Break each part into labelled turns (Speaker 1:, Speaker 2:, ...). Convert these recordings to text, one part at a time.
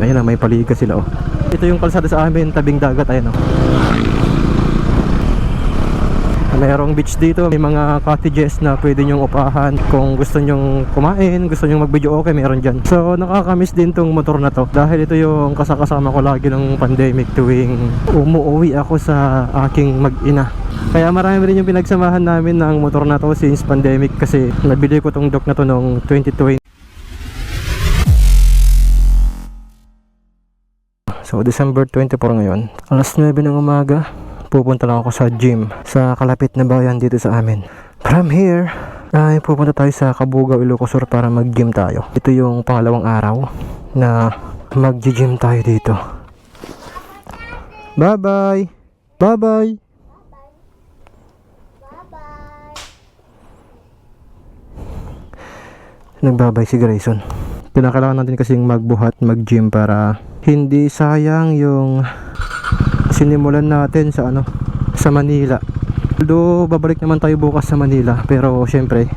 Speaker 1: Ayun na, may paliga sila oh. Ito yung kalsada sa amin, tabing dagat, ayun oh. Mayroong beach dito, may mga cottages na pwede nyong upahan. Kung gusto nyong kumain, gusto nyong mag-video okay, meron dyan. So nakakamiss din tong motor na to. Dahil ito yung kasakasama ko lagi ng pandemic tuwing umuwi ako sa aking mag-ina. Kaya marami rin yung pinagsamahan namin ng motor na to since pandemic Kasi nabili ko tong dock na to noong 2020 So December 24 ngayon Alas 9 ng umaga Pupunta lang ako sa gym Sa kalapit na bayan dito sa amin. From here ay pupunta tayo sa Kabugaw, Ilocos Sur para mag-gym tayo. Ito yung pangalawang araw Na mag-gym tayo dito. Bye bye Bye bye Nagbabay si Grayson. Kinakailangan natin kasing magbuhat, mag-gym para hindi sayang yung sinimulan natin sa ano sa Manila. Although babalik naman tayo bukas sa Manila pero syempre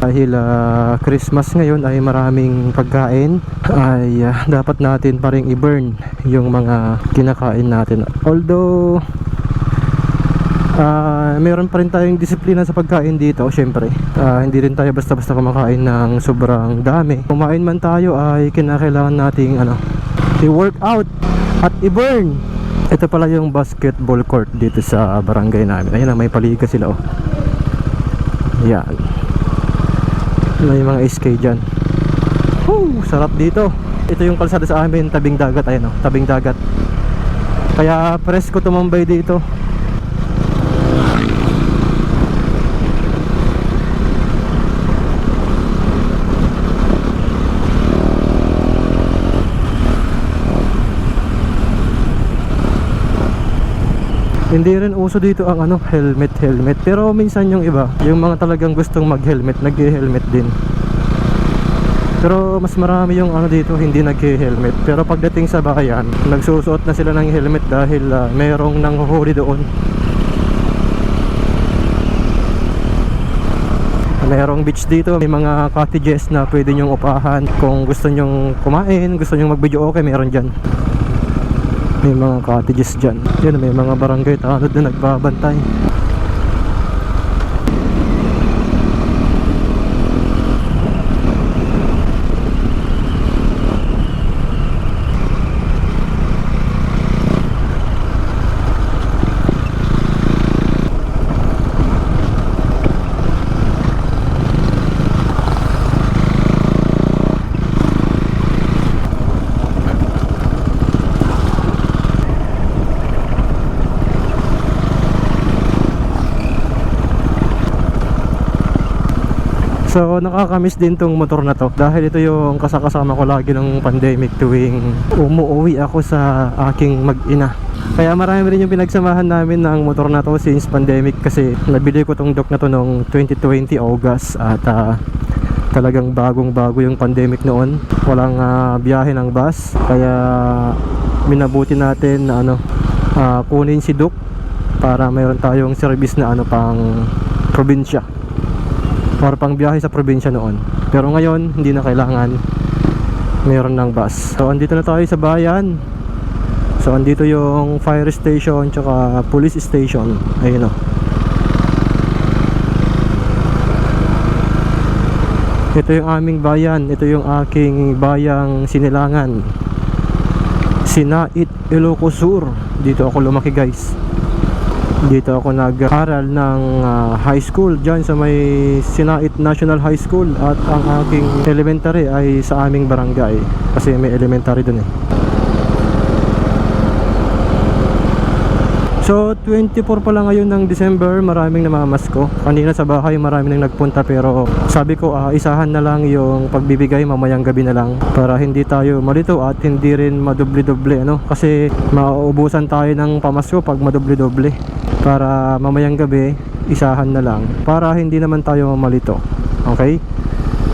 Speaker 1: dahil ah, Christmas ngayon ay maraming pagkain ay ah, dapat natin pa rin i-burn yung mga kinakain natin. Although Ah, meron pa rin tayong disiplina sa pagkain dito, syempre. Ah, hindi rin tayo basta-basta kumakain ng sobrang dami. Kumain man tayo ay kinakailangan nating ano, i-work out at i-burn. Ito pala yung basketball court dito sa barangay namin. Ayun na, may paliga sila oh. Yan. May mga SK dyan. Woo, sarap dito. Ito yung kalsada sa amin, tabing dagat. Ayun oh, tabing dagat. Kaya presko tumambay dito. Hindi rin uso dito ang ano, helmet helmet. Pero minsan yung iba, yung mga talagang gustong mag-helmet, nag-helmet din. Pero mas marami yung ano dito hindi nag-helmet. Pero pagdating sa bayan, nagsusuot na sila ng helmet dahil ah, mayroong nanghuhuli doon. Mayroong beach dito, may mga cottages na pwede nyong upahan. Kung gusto nyong kumain, gusto nyong mag-video okay, meron dyan. May mga cottages dyan. Yan, may mga barangay tanod na nagbabantay. So nakakamiss din tong motor na to dahil ito yung kasakasama ko lagi ng pandemic tuwing umuwi ako sa aking mag-ina. Kaya marami rin yung pinagsamahan namin ng motor na to since pandemic kasi nabili ko tong dock na to noong 2020 August at ah, talagang bagong bago yung pandemic noon. Walang ah, biyahe ng bus kaya minabuti natin na ano ah, kunin si Duke para mayroon tayong service na ano pang probinsya or pang biyahe sa probinsya noon. Pero ngayon hindi na kailangan. Mayroon ng bus. So andito na tayo sa bayan. So andito yung fire station tsaka police station. Ayun o ito yung aming bayan. Ito yung aking bayang sinilangan. Sinait Ilocos Sur. Dito ako lumaki guys dito ako nag-aral ng ah, high school. Dyan sa may Sinait National High School at ang aking elementary ay sa aming barangay kasi may elementary dun eh. So 24 pa lang ngayon ng December maraming namamasko. Kanina sa bahay maraming nang nagpunta pero sabi ko ah, isahan na lang yung pagbibigay mamayang gabi na lang para hindi tayo malito at hindi rin madubli-doble ano? Kasi mauubusan tayo ng pamasko pag madubli-doble para mamayang gabi isahan na lang. Para hindi naman tayo malito okay?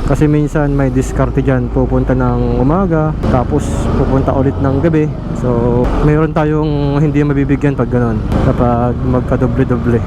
Speaker 1: Kasi minsan may diskarte dyan pupunta ng umaga tapos pupunta ulit ng gabi. So mayroon tayong hindi mabibigyan pag ganon kapag magkadoble-doble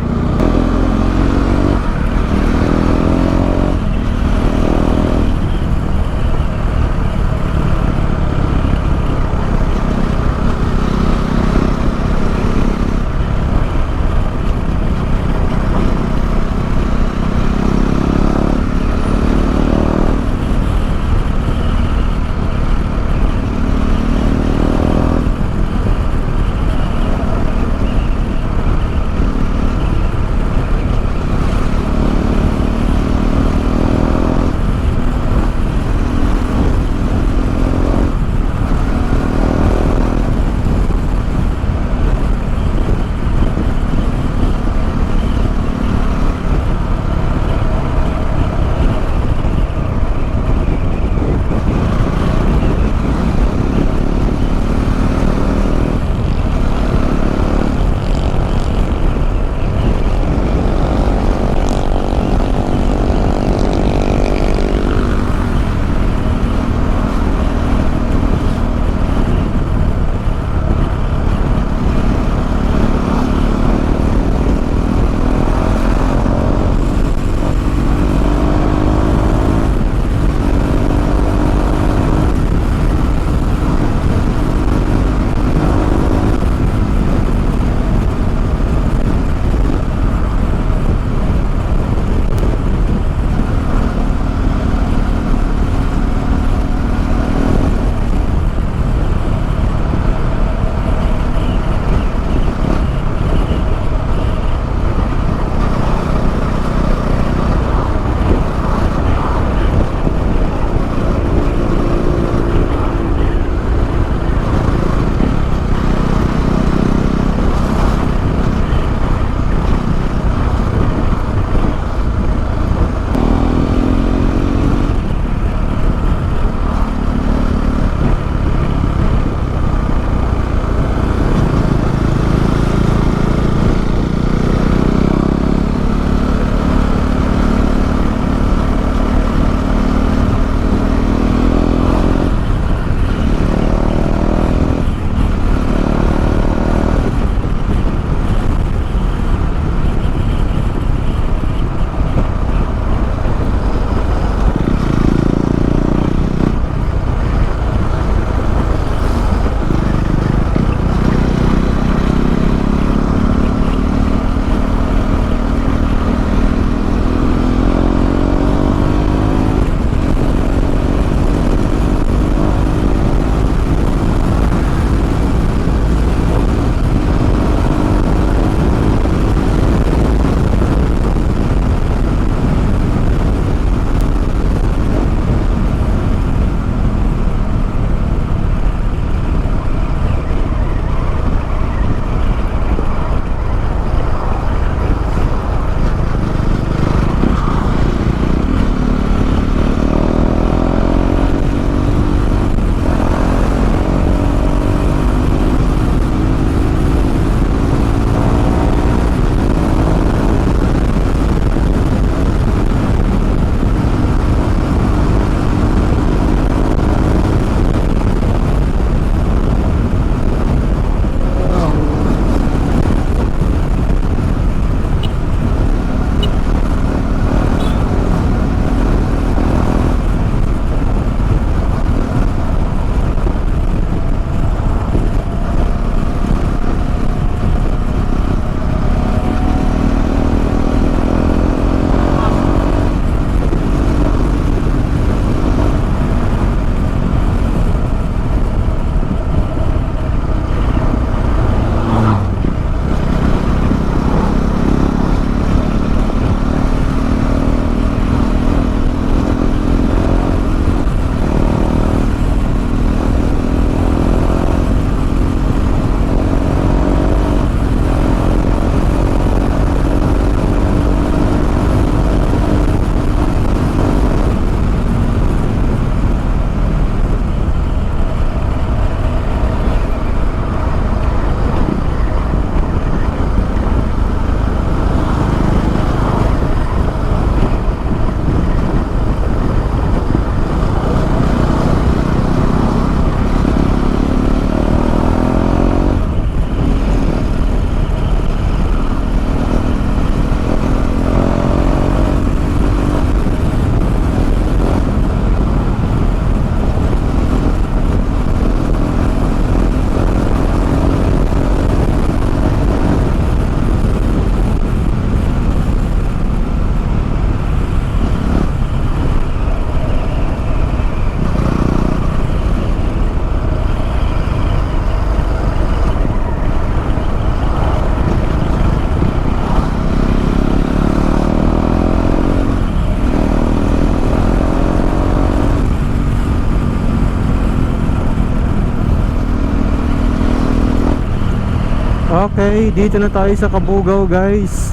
Speaker 1: Okay, dito na tayo sa Kabugaw guys.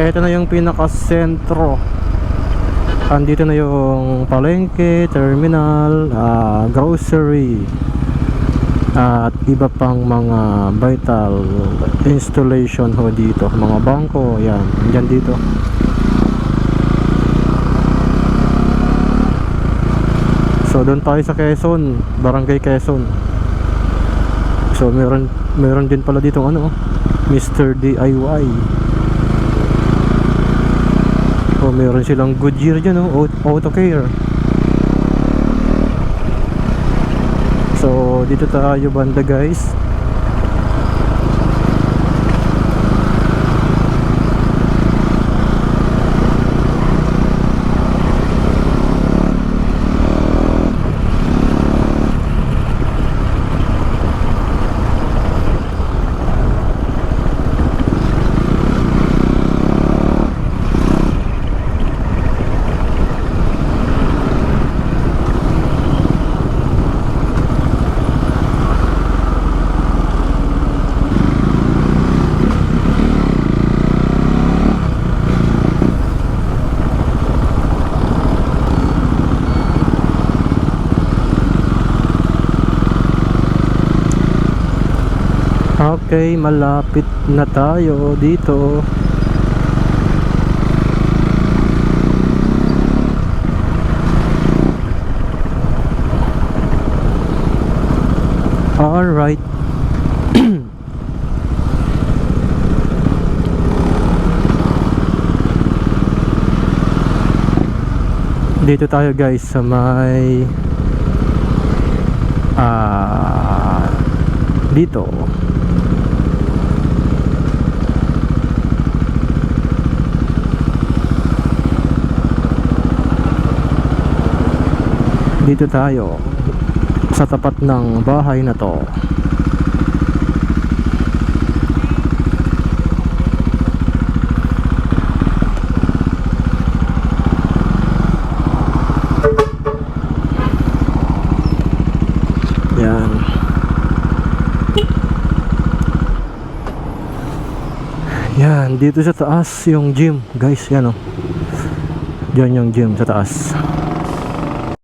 Speaker 1: Ito na yung pinaka-sentro. Andito na yung palengke, terminal, ah, grocery, at iba pang mga vital installation ho dito. Mga bangko, yan. Diyan dito. So doon tayo sa Quezon, Barangay Quezon. So meron meron din pala dito ano, Mr. DIY. O meron silang Goodyear dyan oh, Au- Auto Care. So dito tayo banda guys. Okay, malapit na tayo dito. All right. Dito tayo guys sa may ah dito. Dito tayo sa tapat ng bahay na to. Yan. Yan, dito sa taas yung gym, guys, yan oh. Diyan yung gym sa taas.